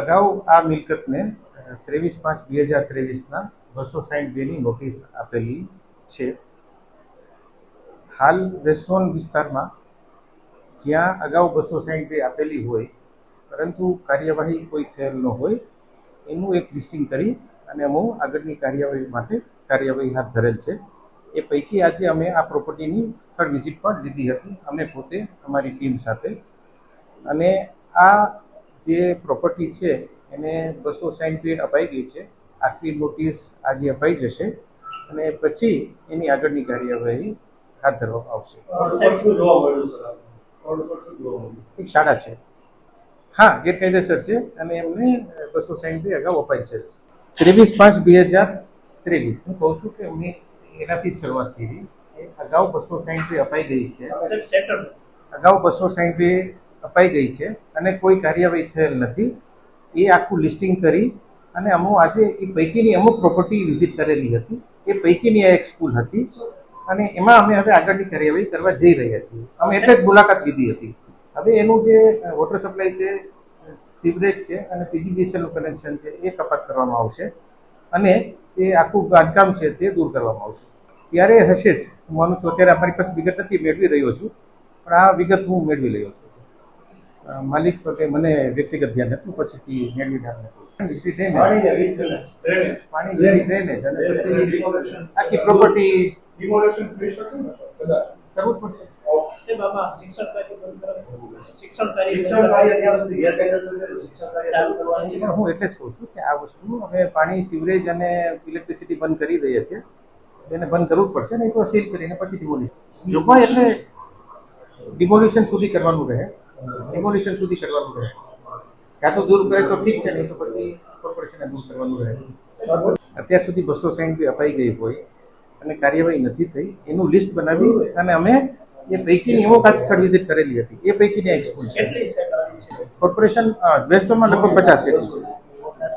અગાઉ આ મિલકતને ત્રેવીસ પાંચ બે હજાર ત્રેવીસના બસો સાહીઠ બેની નોટિસ આપેલી છે. હાલ વેસોન વિસ્તારમાં જ્યાં અગાઉ બસો સાહીઠ બે આપેલી હોય, પરંતુ કાર્યવાહી કોઈ થયેલ ન હોય, એનું એક લિસ્ટિંગ કરી અને અમુક આગળની કાર્યવાહી માટે કાર્યવાહી હાથ ધરેલ છે. એ પૈકી આજે અમે આ પ્રોપર્ટીની સ્થળ વિઝિટ પણ લીધી હતી. અમે પોતે અમારી ટીમ સાથે. અને આ જે પ્રોપર્ટી છે એને બસો પેડ અપાઈ ગઈ છે. આખરી નોટિસ આજે અપાઈ જશે અને પછી એની આગળની કાર્યવાહી હાથ ધરવામાં આવશે. એક શાળા છે. હા ગેરકાયદેસર છે અને એમને બસો સાઠ અગાઉ અપાઈ છે. ત્રેવીસ પાંચ બે હજાર ત્રેવીસ. હું કહું છું કે અમે એનાથી જ શરૂઆત કરી. કે અગાઉ બસો સાઠ અપાઈ ગઈ છે. અગાઉ બસો સાઠ બે અપાઈ ગઈ છે અને કોઈ કાર્યવાહી થયેલ નથી. એ આખું લિસ્ટિંગ કરી અને અમુક આજે એ પૈકીની અમુક પ્રોપર્ટી વિઝિટ કરેલી હતી. એ પૈકીની આ એક સ્કૂલ હતી અને એમાં અમે હવે આગળની કાર્યવાહી કરવા જઈ રહ્યા છીએ. અમે એટલે જ મુલાકાત લીધી હતી. હવે એનું જે વોટર સપ્લાય છે સીવરેજ છે અને પીજીડીસીએલનું કનેક્શન છે એ કપાત કરવામાં આવશે અને એ આખું બાંધકામ છે તે દૂર કરવામાં આવશે. ત્યારે હશે જ. હું માનું છું, અત્યારે અમારી પાસે વિગત નથી, મેળવી રહ્યો છું. પણ આ વિગત હું મેળવી રહ્યો છું. માલિક કે મને વ્યક્તિગત ધ્યાન હતું પછી મેળવી ધ્યાન હતું પાણી drainage, ને વીજ કનેક્શન, ડ્રેનેજ. પાણી વીજળી drainage અને પછી Demolition. આખી પ્રોપર્ટી Demolition થઈ શકે ને સર? કદાચ. કરવું પડશે. હું એટલે જ કહું છું કે આ વસ્તુ અમે પાણી સિવરેજ અને ઇલેક્ટ્રિસિટી બંધ કરી દઈએ છીએ. એને બંધ કરવું જ પડશે નહીં તો સીલ કરીને પછી ડિમોલિશન જોગવાઈ એટલે ડિમોલિશન સુધી કરવાનું રહે ડિમોલિશન સુધી કરવાનું રહે. કાં તો દૂર કરે તો ઠીક છે નહીં તો પછી કોર્પોરેશને દૂર કરવાનું રહે. અત્યાર સુધી બસો સાઠ બી અપાઈ ગઈ હોય અને કાર્યવાહી નથી થઈ એનું લિસ્ટ બનાવી અને અમે એ પૈકીની એવો કાચ સ્થળ વિઝિટ કરેલી હતી. એ પૈકીની એક છે? કોર્પોરેશન વેસ્ટમાં લગભગ પચાસ જેટલી છે.